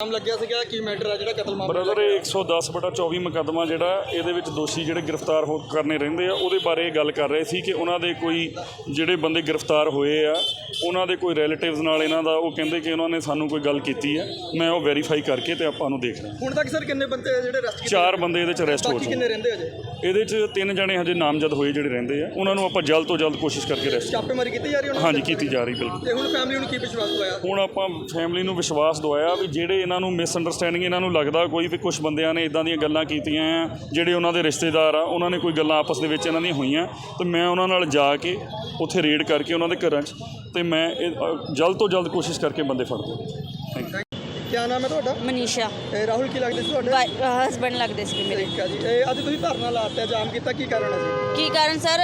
ਨਾਮ ਲੱਗਿਆ ਸੀਗਾ ਕੀ ਮੈਟਰ ਆ ਜਿਹੜਾ ਕਤਲ ਮਾਮਲਾ ਬ੍ਰਦਰ ਇਹ 110 ਬਟਾ 24 ਮੁਕੱਦਮਾ ਜਿਹੜਾ ਇਹਦੇ ਵਿੱਚ ਦੋਸ਼ੀ ਜਿਹੜੇ ਗ੍ਰਿਫਤਾਰ ਹੋ ਕਰਨੇ ਰਹਿੰਦੇ ਆ ਉਹਦੇ ਬਾਰੇ ਗੱਲ ਕਰ ਰਹੇ ਸੀ ਕਿ ਉਹਨਾਂ ਦੇ ਕੋਈ ਜਿਹੜੇ ਬੰਦੇ ਗ੍ਰਿਫਤਾਰ ਹੋਏ ਆ ਉਹਨਾਂ ਦੇ ਕੋਈ ਰਿਲੇਟਿਵਸ ਨਾਲ ਇਹਨਾਂ ਦਾ ਉਹ ਕਹਿੰਦੇ ਕਿ ਉਹਨਾਂ ਨੇ ਸਾਨੂੰ ਕੋਈ ਗੱਲ ਕੀਤੀ ਹੈ ਮੈਂ ਉਹ ਵੈਰੀਫਾਈ ਕਰਕੇ ਤੇ ਆਪਾਂ ਨੂੰ ਦੇਖ ਰਿਹਾ ਹੁਣ ਤੱਕ ਸਰ ਕਿੰਨੇ ਬੰਦੇ ਆ ਜਿਹੜੇ ਅਰੈਸਟ ਕੀਤੇ ਚਾਰ ਬੰਦੇ ਇਹਦੇ ਚ ਅਰੈਸਟ ਹੋ ਬਾਕੀ ਚੁੱਕੇ ਕਿੰਨੇ ਰਹਿੰਦੇ ਅਜੇ? ਇਹਦੇ ਚ ਤਿੰਨ ਜਣੇ ਹਜੇ ਨਾਮਜ਼ਦ ਹੋਏ ਜਿਹੜੇ ਰਹਿੰਦੇ ਆ। ਉਹਨਾਂ ਨੂੰ ਆਪਾਂ ਜਲਦ ਤੋਂ ਜਲਦ ਕੋਸ਼ਿਸ਼ ਕਰਕੇ ਅਰੈਸਟ ਛਾਪੇਮਾਰੀ ਕੀਤੀ ਜਾ ਰਹੀ ਉਹਨਾਂ ਹਾਂਜੀ ਕੀਤੀ ਜਾ ਰਹੀ ਬਿਲਕੁਲ। ਤੇ ਹੁਣ ਫੈਮਿਲੀ ਨੂੰ ਕੀ ਵਿਸ਼ਵਾਸ ਹੋਇਆ ਹੁਣ ਆਪਾਂ ਫੈਮਿਲੀ ਨੂੰ ਵਿਸ਼ਵਾਸ ਦਵਾਇਆ ਵੀ ਜਿਹੜੇ ਇਹਨਾਂ ਨੂੰ ਮਿਸਅੰਡਰਸਟੈਂਡਿੰਗ ਇਹਨਾਂ ਨੂੰ ਲੱਗਦਾ ਕੋਈ ਵੀ ਕੁਝ ਬੰਦਿਆਂ ਨੇ ਇਦਾਂ ਦੀਆਂ ਗੱਲਾਂ ਕੀਤੀਆਂ ਆ ਜਿਹੜੇ ਉਹਨਾਂ ਦੇ ਰਿਸ਼ਤੇਦਾਰ ਆ ਉਹਨਾਂ ਨੇ ਕੋਈ ਗੱਲਾਂ ਆਪਸ ਦੇ ਵਿੱਚ ਇਹਨਾਂ ਦੀਆਂ ਹੋਈਆਂ ਤੇ ਮੈਂ ਉਹਨਾਂ ਨਾਲ ਜਾ ਕੇ ਉੱਥੇ ਰੇਡ ਕਰਕੇ ਉਹਨਾਂ ਦੇ ਘਰਾਂ 'ਚ ਤੇ ਮੈਂ ਜਲਦ ਤੋਂ ਜਲਦ ਕੋਸ਼ਿਸ਼ ਕਰਕੇ ਬੰਦੇ ਫੜਦਾ ਥੈਂਕ ਯੂ ਕੀ ਨਾਮ ਹੈ ਤੁਹਾਡਾ? ਮਨੀਸ਼ਾ। ਇਹ ਰਾਹੁਲ ਕੀ ਲੱਗਦੇ ਸੀ ਤੁਹਾਡੇ? ਹਸਬੰਡ ਲੱਗਦੇ ਸੀ ਮੇਰੇ। ਠੀਕ ਹੈ ਜੀ। ਇਹ ਅੱਜ ਤੁਸੀਂ ਧਰਨਾ ਲਾਤਾ ਜਾਮ ਕੀਤਾ ਕੀ ਕਾਰਨ ਹੈ ਜੀ? ਕੀ ਕਾਰਨ ਸਰ?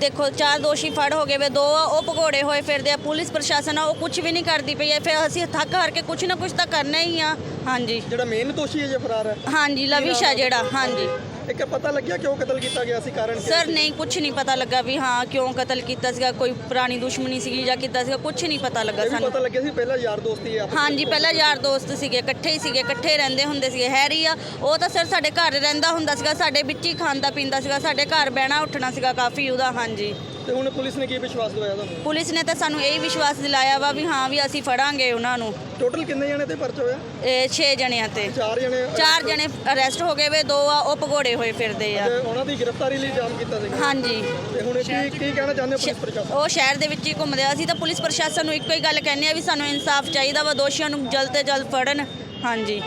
ਦੇਖੋ ਚਾਰ ਦੋਸ਼ੀ ਫੜ ਹੋ ਗਏ ਵੇ ਦੋ ਆ ਉਹ ਭਗੌੜੇ ਹੋਏ ਫਿਰਦੇ ਆ ਪੁਲਿਸ ਪ੍ਰਸ਼ਾਸਨ ਆ ਉਹ ਕੁਝ ਵੀ ਨਹੀਂ ਕਰਦੀ ਪਈ ਹੈ। ਫਿਰ ਅਸੀਂ ਥੱਕ ਹਾਰ ਕੇ ਕੁਝ ਨਾ ਕੁਝ ਤਾਂ ਕਰਨਾ ਹੀ ਆ। ਹਾਂਜੀ। ਜਿਹੜਾ ਮੇਨ ਦੋਸ਼ੀ ਹੈ ਜੇ ਫਰਾਰ ਹੈ। ਹਾਂਜੀ ਲਵਿਸ਼ਾ ਜਿਹੜਾ ਹਾਂਜੀ। ਇੱਕ ਪਤਾ ਲੱਗਿਆ ਕਿਉਂ ਕਤਲ ਕੀਤਾ ਗਿਆ ਸੀ? ਕਾਰਨ ਕੀ ਸਰ? ਨਹੀਂ ਕੁਝ ਨਹੀਂ ਪਤਾ ਲੱਗਾ ਵੀ ਹਾਂ ਕਿਉਂ ਕਤਲ ਕੀਤਾ ਸੀਗਾ ਕੋਈ ਪੁਰਾਣੀ ਦੁਸ਼ਮਣੀ ਸੀਗੀ ਜਾਂ ਕੀਤਾ ਸੀਗਾ ਕੁਝ ਨਹੀਂ ਪਤਾ ਲੱਗਾ ਇਹ ਵੀ ਸਾਨੂੰ। ਪਤਾ ਲੱਗਿਆ ਸੀ ਪਹਿਲਾਂ ਯਾਰ ਦੋਸਤੀ ਹੈ ਆਪਸ ਹਾਂਜੀ ਪਹਿਲਾਂ ਯਾਰ ਦੋਸਤ ਸੀਗੇ ਇਕੱਠੇ ਹੀ ਸੀਗੇ ਇਕੱਠੇ ਰਹਿੰਦੇ ਹੁੰਦੇ ਸੀਗੇ ਹੈਰੀ ਆ ਉਹ ਤਾਂ ਸਰ ਸਾਡੇ ਘਰ ਰਹਿੰਦਾ ਹੁੰਦਾ ਸੀਗਾ ਸਾਡੇ ਵਿੱਚ ਹੀ ਖਾਂਦਾ ਪੀਂਦਾ ਸੀਗਾ ਸਾਡੇ ਘਰ ਬਹਿਣਾ ਉੱਠਣਾ ਸੀਗਾ ਕਾਫੀ ਉਹਦਾ ਹਾਂਜੀ। ਤੇ ਹੁਣ ਪੁਲਿਸ ਨੇ ਕੀ ਵਿਸ਼ਵਾਸ ਦਵਾਇਆ ਤੁਹਾਨੂੰ? ਪੁਲਿਸ ਨੇ ਤਾਂ ਸਾਨੂੰ ਇਹ ਵਿਸ਼ਵਾਸ ਦਿਲਾਇਆ ਵਾ ਵੀ ਹਾਂ ਵੀ ਅਸੀਂ ਫੜਾਂਗੇ ਉਹਨਾਂ ਨੂੰ। ਟੋਟਲ ਕਿੰਨੇ ਜਣੇ ਤੇ ਪਰਚ ਹੋਇਆ ਇਹ 6 ਜਣਿਆਂ ਤੇ। ਚਾਰ ਜਣੇ ਚਾਰ ਜਣੇ ਅਰੈਸਟ ਹੋ ਗਏ ਵੇ ਦੋ ਆ ਉਹ ਭਗੌੜੇ ਹੋਏ ਫਿਰਦੇ ਆ। ਤੇ ਉਹਨਾਂ ਦੀ ਗ੍ਰਿਫਤਾਰੀ ਲਈ ਜਾਮ ਕੀਤਾ ਸੀ ਹਾਂਜੀ। ਤੇ ਹੁਣ ਕੀ ਕੀ ਕਹਿਣਾ ਚਾਹੁੰਦੇ ਹੋ ਪੁਲਿਸ ਪ੍ਰਸ਼ਾਸਨ? ਉਹ ਸ਼ਹਿਰ ਦੇ ਵਿੱਚ ਹੀ ਘੁੰਮਦੇ ਆ। ਅਸੀਂ ਤਾਂ ਪੁਲਿਸ ਪ੍ਰਸ਼ਾਸਨ ਨੂੰ ਇੱਕੋ ਹੀ ਗੱਲ ਕਹਿੰਦੇ ਆ ਵੀ ਸਾਨੂੰ ਇਨਸਾਫ ਚਾਹੀਦਾ ਵਾ ਦੋਸ਼ੀਆਂ ਨੂੰ ਜਲਦ ਤੋਂ ਜਲਦ ਫੜਨ। ਹਾਂਜੀ।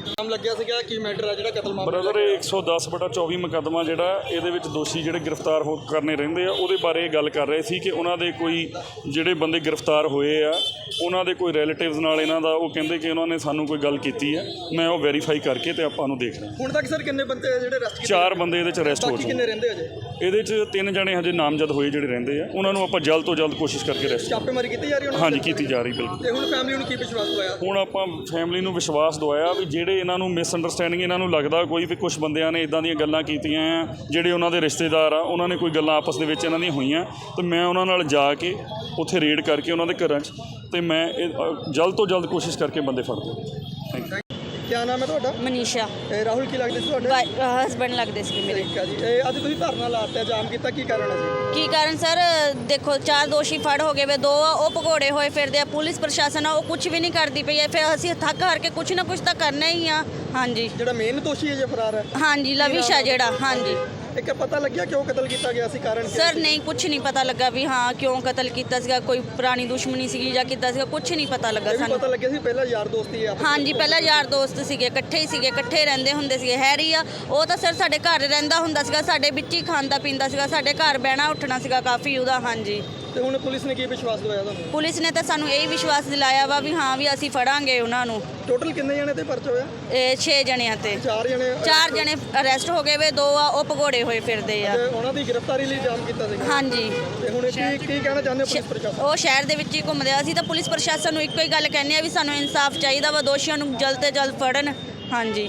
ਨਾਮ ਲੱਗਿਆ ਸੀਗਾ ਕੀ ਮੈਟਰ ਆ ਜਿਹੜਾ ਕਤਲ ਮਾਮਲਾ ਬ੍ਰਦਰ ਇਹ 110 ਬਟਾ 24 ਮੁਕੱਦਮਾ ਜਿਹੜਾ ਇਹਦੇ ਵਿੱਚ ਦੋਸ਼ੀ ਜਿਹੜੇ ਗ੍ਰਿਫਤਾਰ ਹੋ ਕਰਨੇ ਰਹਿੰਦੇ ਆ। ਉਹਦੇ ਬਾਰੇ ਗੱਲ ਕਰ ਰਹੇ ਸੀ ਕਿ ਉਹਨਾਂ ਦੇ ਕੋਈ ਜਿਹੜੇ ਬੰਦੇ ਗ੍ਰਿਫਤਾਰ ਹੋਏ ਆ ਉਹਨਾਂ ਦੇ ਕੋਈ ਰਿਲੇਟਿਵਸ ਨਾਲ ਇਹਨਾਂ ਦਾ ਉਹ ਕਹਿੰਦੇ ਕਿ ਉਹਨਾਂ ਨੇ ਸਾਨੂੰ ਕੋਈ ਗੱਲ ਕੀਤੀ ਹੈ ਮੈਂ ਉਹ ਵੈਰੀਫਾਈ ਕਰਕੇ ਤੇ ਆਪਾਂ ਨੂੰ ਦੇਖ ਰਿਹਾ ਹੁਣ ਤੱਕ ਸਰ ਕਿੰਨੇ ਬੰਦੇ ਆ ਜਿਹੜੇ ਅਰੈਸਟ ਕੀਤੇ? ਚਾਰ ਬੰਦੇ ਇਹਦੇ ਚ ਅਰੈਸਟ ਹੋ ਚੁੱਕੇ। ਕਿੰਨੇ ਰਹਿੰਦੇ ਅਜੇ ਇਹਦੇ ਚ ਤਿੰਨ ਜਣੇ ਹਜੇ ਨਾਮਜ਼ਦ ਹੋਏ ਜਿਹੜੇ ਰਹਿੰਦੇ ਆ। ਉਹਨਾਂ ਨੂੰ ਆਪਾਂ ਜਲਦ ਤੋਂ ਜਲਦ ਕੋਸ਼ਿਸ਼ ਕਰਕੇ ਅਰੈਸਟ ਛਾਪੇਮਾਰੀ ਕੀਤੀ ਜਾ ਰਹੀ ਉਹਨਾਂ ਹਾਂਜੀ ਕੀਤੀ ਜਾ ਰਹੀ ਬਿਲਕੁਲ। ਤੇ ਹੁਣ ਫੈਮਿਲੀ ਨੂੰ ਕੀ ਵਿਸ਼ਵਾਸ ਹੋਇਆ ਹੁਣ ਆਪਾਂ ਫੈਮਿਲੀ ਨੂੰ ਵਿਸ਼ਵਾਸ ਦਵਾਇਆ ਵੀ ਜਿਹੜੇ ਇਹਨਾਂ ਨੂੰ ਮਿਸਅੰਡਰਸਟੈਂਡਿੰਗ ਇਹਨਾਂ ਨੂੰ ਲੱਗਦਾ ਕੋਈ ਵੀ ਕੁਝ ਬੰਦਿਆਂ ਨੇ ਇਦਾਂ ਦੀਆਂ ਗੱਲਾਂ ਕੀਤੀਆਂ ਆ, ਜਿਹੜੇ ਉਹਨਾਂ ਦੇ ਰਿਸ਼ਤੇਦਾਰ ਆ, ਉਹਨਾਂ ਨੇ ਕੋਈ ਗੱਲਾਂ ਆਪਸ ਦੇ ਵਿੱਚ ਇਹਨਾਂ ਦੀਆਂ ਹੋਈਆਂ, ਤੇ ਮੈਂ ਉਹਨਾਂ ਨਾਲ ਜਾ ਕੇ ਉੱਥੇ ਰੇਡ ਕਰਕੇ ਉਹਨਾਂ ਦੇ ਘਰਾਂ 'ਚ, ਤੇ ਮੈਂ ਜਲਦ ਤੋਂ ਜਲਦ ਕੋਸ਼ਿਸ਼ ਕਰਕੇ ਬੰਦੇ ਫੜਦਾ ਥੈਂਕ ਯੂ ਕੀ ਨਾਮ ਹੈ ਤੁਹਾਡਾ? ਮਨੀਸ਼ਾ। ਇਹ ਰਾਹੁਲ ਕੀ ਲੱਗਦੇ ਸੀ ਤੁਹਾਡੇ? ਹਸਬੰਡ ਲੱਗਦੇ ਸੀ ਮੇਰੇ। ਠੀਕ ਹੈ ਜੀ। ਇਹ ਅੱਜ ਤੁਸੀਂ ਧਰਨਾ ਲਾਤਾ ਜਾਮ ਕੀਤਾ ਕੀ ਕਾਰਨ ਹੈ ਜੀ? ਕੀ ਕਾਰਨ ਸਰ? ਦੇਖੋ ਚਾਰ ਦੋਸ਼ੀ ਫੜ ਹੋ ਗਏ ਵੇ ਦੋ ਆ ਉਹ ਭਗੌੜੇ ਹੋਏ ਫਿਰਦੇ ਆ ਪੁਲਿਸ ਪ੍ਰਸ਼ਾਸਨ ਆ ਉਹ ਕੁਝ ਵੀ ਨਹੀਂ ਕਰਦੀ ਪਈ ਹੈ। ਫਿਰ ਅਸੀਂ ਥੱਕ ਹਾਰ ਕੇ ਕੁਝ ਨਾ ਕੁਝ ਤਾਂ ਕਰਨਾ ਹੀ ਆ। ਹਾਂਜੀ। ਜਿਹੜਾ ਮੇਨ ਦੋਸ਼ੀ ਹੈ ਜੇ ਫਰਾਰ ਹੈ। ਹਾਂਜੀ ਲਵਿਸ਼ਾ ਜਿਹੜਾ ਹਾਂਜੀ। ਇੱਕ ਪਤਾ ਲੱਗਿਆ ਕਿਉਂ ਕਤਲ ਕੀਤਾ ਗਿਆ ਸੀ? ਕਾਰਨ ਕੀ ਸਰ? ਨਹੀਂ ਕੁਝ ਨਹੀਂ ਪਤਾ ਲੱਗਾ ਵੀ ਹਾਂ ਕਿਉਂ ਕਤਲ ਕੀਤਾ ਸੀਗਾ ਕੋਈ ਪੁਰਾਣੀ ਦੁਸ਼ਮਣੀ ਸੀਗੀ ਜਾਂ ਕੀਤਾ ਸੀਗਾ ਕੁਝ ਨਹੀਂ ਪਤਾ ਲੱਗਾ ਇਹ ਵੀ ਸਾਨੂੰ। ਪਤਾ ਲੱਗਿਆ ਸੀ ਪਹਿਲਾਂ ਯਾਰ ਦੋਸਤੀ ਆਪਸ ਹਾਂਜੀ ਪਹਿਲਾਂ ਯਾਰ ਦੋਸਤ ਸੀਗੇ ਇਕੱਠੇ ਹੀ ਸੀਗੇ ਇਕੱਠੇ ਰਹਿੰਦੇ ਹੁੰਦੇ ਸੀਗੇ ਹੈਰੀ ਆ ਉਹ ਤਾਂ ਸਰ ਸਾਡੇ ਘਰ ਰਹਿੰਦਾ ਹੁੰਦਾ ਸੀਗਾ ਸਾਡੇ ਵਿੱਚ ਹੀ ਖਾਂਦਾ ਪੀਂਦਾ ਸੀਗਾ ਸਾਡੇ ਘਰ ਬਹਿਣਾ ਉੱਠਣਾ ਸੀਗਾ ਕਾਫੀ ਉਹਦਾ ਹਾਂਜੀ। ਤੇ ਹੁਣ ਪੁਲਿਸ ਨੇ ਕੀ ਵਿਸ਼ਵਾਸ ਦਵਾਇਆ ਤੁਹਾਨੂੰ? ਪੁਲਿਸ ਨੇ ਤਾਂ ਸਾਨੂੰ ਇਹ ਵਿਸ਼ਵਾਸ ਦਿਲਾਇਆ ਵਾ ਵੀ ਹਾਂ ਵੀ ਅਸੀਂ ਫੜਾਂਗੇ ਉਹਨਾਂ ਨੂੰ। ਟੋਟਲ ਕਿੰਨੇ ਜਣੇ ਤੇ ਪਰਚ ਹੋਇਆ? ਇਹ 6 ਜਣਿਆਂ ਤੇ। ਚਾਰ ਜਣੇ ਚਾਰ ਜਣੇ ਅਰੈਸਟ ਹੋ ਗਏ ਵੇ ਦੋ ਆ ਉਹ ਭਗੌੜੇ ਹੋਏ ਫਿਰਦੇ ਆ। ਤੇ ਉਹਨਾਂ ਦੀ ਗ੍ਰਿਫਤਾਰੀ ਲਈ ਜਾਮ ਕੀਤਾ ਸੀ ਹਾਂਜੀ। ਤੇ ਹੁਣ ਕੀ ਕੀ ਕਹਿਣਾ ਚਾਹੁੰਦੇ ਹੋ ਪੁਲਿਸ ਪ੍ਰਸ਼ਾਸਨ? ਉਹ ਸ਼ਹਿਰ ਦੇ ਵਿੱਚ ਹੀ ਘੁੰਮਦੇ ਆ। ਅਸੀਂ ਤਾਂ ਪੁਲਿਸ ਪ੍ਰਸ਼ਾਸਨ ਨੂੰ ਇੱਕੋ ਹੀ ਗੱਲ ਕਹਿੰਦੇ ਆ ਵੀ ਸਾਨੂੰ ਇਨਸਾਫ ਚਾਹੀਦਾ ਵਾ ਦੋਸ਼ੀਆਂ ਨੂੰ ਜਲਦ ਤੋਂ ਜਲਦ ਫੜਨ। ਹਾਂਜੀ।